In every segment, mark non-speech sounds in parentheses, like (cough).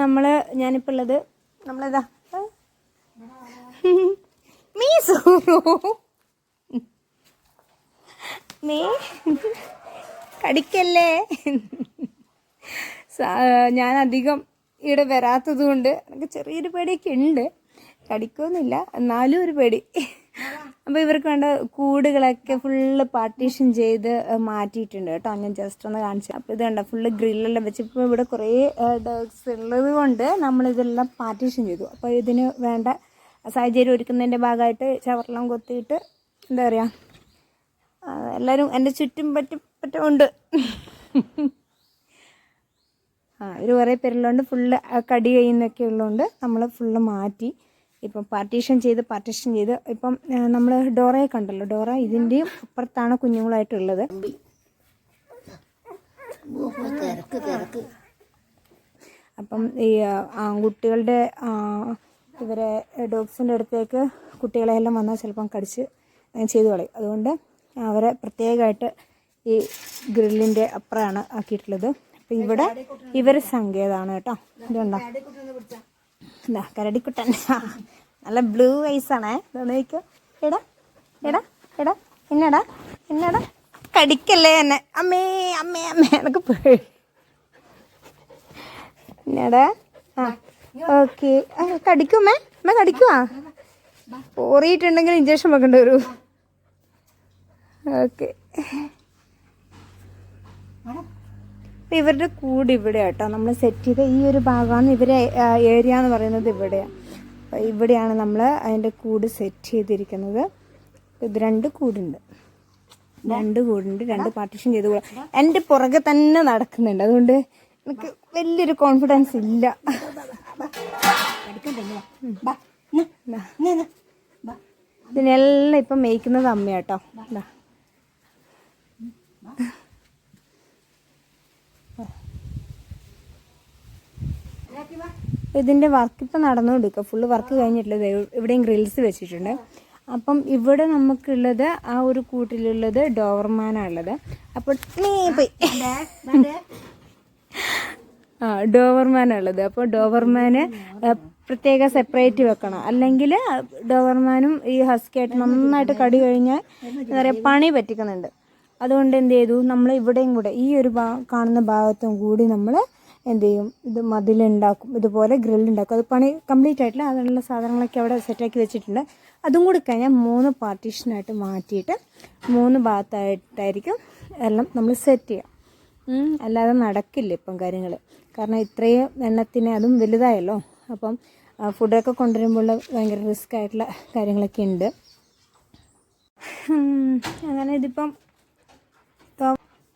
നമ്മൾ ഞാനിപ്പോൾ ഉള്ളത് മീ മീസു? മീ? കടിക്കല്ലേ? ഞാൻ അധികം ഇവിടെ വരാത്തത് കൊണ്ട് എനിക്ക് ചെറിയൊരു പേടിയൊക്കെ ഉണ്ട്. കടിക്കൊന്നുമില്ല എന്നാലും ഒരു പേടി. അപ്പോൾ ഇവർക്ക് വേണ്ട കൂടുകളൊക്കെ ഫുള്ള് പാർട്ടീഷൻ ചെയ്ത് മാറ്റിയിട്ടുണ്ട് കേട്ടോ. ഞാൻ ജസ്റ്റ് ഒന്ന് കാണിച്ചു അപ്പോൾ ഇത് കണ്ട ഫുള്ള് ഗ്രില്ലെല്ലാം വെച്ച് ഇപ്പോൾ ഇവിടെ കുറേ ഡോഗ്സ് ഉള്ളത് കൊണ്ട് നമ്മളിതെല്ലാം പാർട്ടീഷൻ ചെയ്തു. അപ്പോൾ ഇതിന് വേണ്ട സാഹചര്യം ഒരുക്കുന്നതിന്റെ ഭാഗമായിട്ട് ചവറെല്ലാം കൊത്തിയിട്ട് എന്താ പറയുക എല്ലാവരും എന്റെ ചുറ്റും പറ്റും പറ്റുമുണ്ട് ആ ഒരു കുറേ പേരുള്ളതുകൊണ്ട് ഫുള്ള് കടി കഴിയുന്നൊക്കെ ഉള്ളതുകൊണ്ട് നമ്മൾ ഫുള്ള് മാറ്റി ഇപ്പം പാർട്ടീഷൻ ചെയ്ത് പാർട്ടീഷൻ ചെയ്ത് ഇപ്പം നമ്മൾ ഡോറയെ കണ്ടല്ലോ. ഡോറ ഇതിന്റെയും അപ്പുറത്താണ് കുഞ്ഞുങ്ങളായിട്ടുള്ളത്. അപ്പം ഈ ആൺകുട്ടികളുടെ ഇവരെ ഡോഗ്സിന്റെ അടുത്തേക്ക് കുട്ടികളെല്ലാം വന്നാൽ ചിലപ്പം കടിച്ച് ചെയ്തു കളയും. അതുകൊണ്ട് അവരെ പ്രത്യേകമായിട്ട് ഈ ഗ്രില്ലിന്റെ അപ്പുറമാണ് ആക്കിയിട്ടുള്ളത്. അപ്പം ഇവിടെ ഇവർ സങ്കേതമാണ് കേട്ടോ. ഇതുണ്ടോ? എന്താ കരടിക്കുട്ടൻ. നല്ല ബ്ലൂ ഐസ് ആണേ. ഇതൊന്ന് നോക്കിയോ എടാ എടാ എടാ. എന്നടാ എന്നടാ കടിക്കല്ലേ എന്നെ. അമ്മേ അമ്മേ അമ്മേ എനക്ക് എന്നടാ ആ ഓക്കെ. കടിക്കുമേ അമ്മ. കടിക്കുവാ പോറിയിട്ടുണ്ടെങ്കിൽ ഇഞ്ചക്ഷൻ വെക്കേണ്ടി വരൂ. ഓക്കെ. ഇവരുടെ കൂട് ഇവിടെ കേട്ടോ നമ്മൾ സെറ്റ് ചെയ്ത ഈ ഒരു ഭാഗമാണ് ഇവരെ ഏരിയ എന്ന് പറയുന്നത് ഇവിടെയാണ് അപ്പോൾ ഇവിടെയാണ് നമ്മൾ അതിന്റെ കൂട് സെറ്റ് ചെയ്തിരിക്കുന്നത്. ഇത് രണ്ട് കൂടുണ്ട്. രണ്ട് കൂടുണ്ട് രണ്ട് പാർട്ടീഷൻ ചെയ്ത് കൂടാ. എന്റെ പുറകെ തന്നെ നടക്കുന്നുണ്ട്. അതുകൊണ്ട് എനിക്ക് വലിയൊരു കോൺഫിഡൻസ് ഇല്ല. ഇതിനെല്ലാം ഇപ്പം മേയ്ക്കുന്നത് അമ്മയാട്ടോ. ഇതാ ഇതിന്റെ വർക്ക് ഇപ്പം നടന്നുകൊണ്ടിരിക്കുക ഫുള്ള് വർക്ക് കഴിഞ്ഞിട്ടുള്ളത് ഇവിടെയും ഗ്രിൽസ് വെച്ചിട്ടുണ്ട്. അപ്പം ഇവിടെ നമുക്കുള്ളത് ആ ഒരു കൂട്ടിലുള്ളത് ഡോവർമാനാണുള്ളത് അപ്പോൾ നീ പോയി. ആ ഡോവർമാനുള്ളത് അപ്പോൾ ഡോവർമാന് പ്രത്യേക സെപ്പറേറ്റ് വെക്കണം. അല്ലെങ്കിൽ ഡോവർമാനും ഈ ഹസ്കിയായിട്ട് നന്നായിട്ട് കടി കഴിഞ്ഞാൽ എന്താ പറയുക പണി പറ്റിക്കുന്നുണ്ട്. അതുകൊണ്ട് എന്ത് ചെയ്തു? നമ്മൾ ഇവിടെയും കൂടെ ഈ ഒരു കാണുന്ന ഭാഗത്തും കൂടി നമ്മൾ എന്ത് ചെയ്യും? ഇത് മതിലുണ്ടാക്കും ഇതുപോലെ ഗ്രില്ലുണ്ടാക്കും അത് പണി കംപ്ലീറ്റ് ആയിട്ടില്ല. അതിനുള്ള സാധനങ്ങളൊക്കെ അവിടെ സെറ്റാക്കി വെച്ചിട്ടുണ്ട്. അതും കൂടി കഴിഞ്ഞാൽ മൂന്ന് പാർട്ടീഷനായിട്ട് മാറ്റിയിട്ട് മൂന്ന് ഭാഗത്തായിട്ടായിരിക്കും എല്ലാം നമ്മൾ സെറ്റ് ചെയ്യാം അല്ലാതെ നടക്കില്ല ഇപ്പം കാര്യങ്ങൾ കാരണം ഇത്രയും എണ്ണത്തിന് അതും വലുതായല്ലോ. അപ്പം ഫുഡൊക്കെ കൊണ്ടുവരുമ്പോൾ ഭയങ്കര റിസ്ക് ആയിട്ടുള്ള കാര്യങ്ങളൊക്കെ ഉണ്ട്. അങ്ങനെ ഇതിപ്പം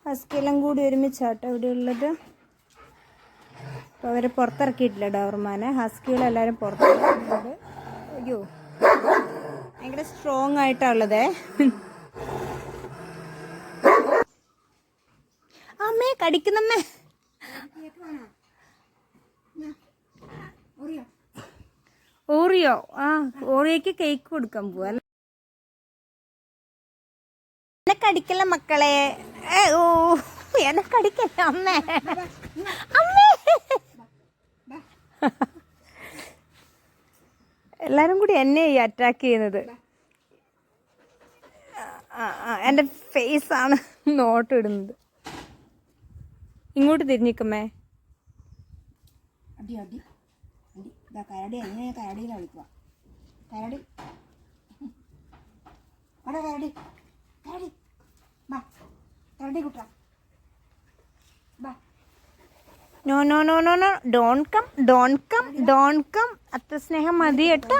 ഹസ്കിയെല്ലാം കൂടി ഒരുമിച്ചാട്ടോ ഇവിടെ ഉള്ളത്. അപ്പോൾ അവരെ പുറത്തിറക്കിയിട്ടില്ല ഡവർമാനെ ഹസ്കികളെല്ലാവരും പുറത്തിറക്കിയിട്ടുണ്ട്. അയ്യോ. ഭയങ്കര സ്ട്രോങ് ആയിട്ടുള്ളതേ അമ്മേ കടിക്കുന്നമ്മേ. ഓറിയോ. ആ ഓറിയോക്ക് കേക്ക് കൊടുക്കാൻ പോവാ? എന്നെ കടിക്കല്ല മക്കളെ? ഓ എന്നെ കടിക്കല്ല അമ്മേ? അമ്മേ. (laughs) എല്ലാരും കൂടി എന്നെ ഈ അറ്റാക്ക് ചെയ്യുന്നത്. എന്റെ ആണ് (laughs) നോട്ട് ഇടുന്നത്. ഇങ്ങോട്ട് തിരിഞ്ഞിക്കുമേ അടി അടി അടി. കരടി (laughs) കുട്ട. No no no no no don't come don't come don't come അത്ര സ്നേഹം മതി കേട്ടോ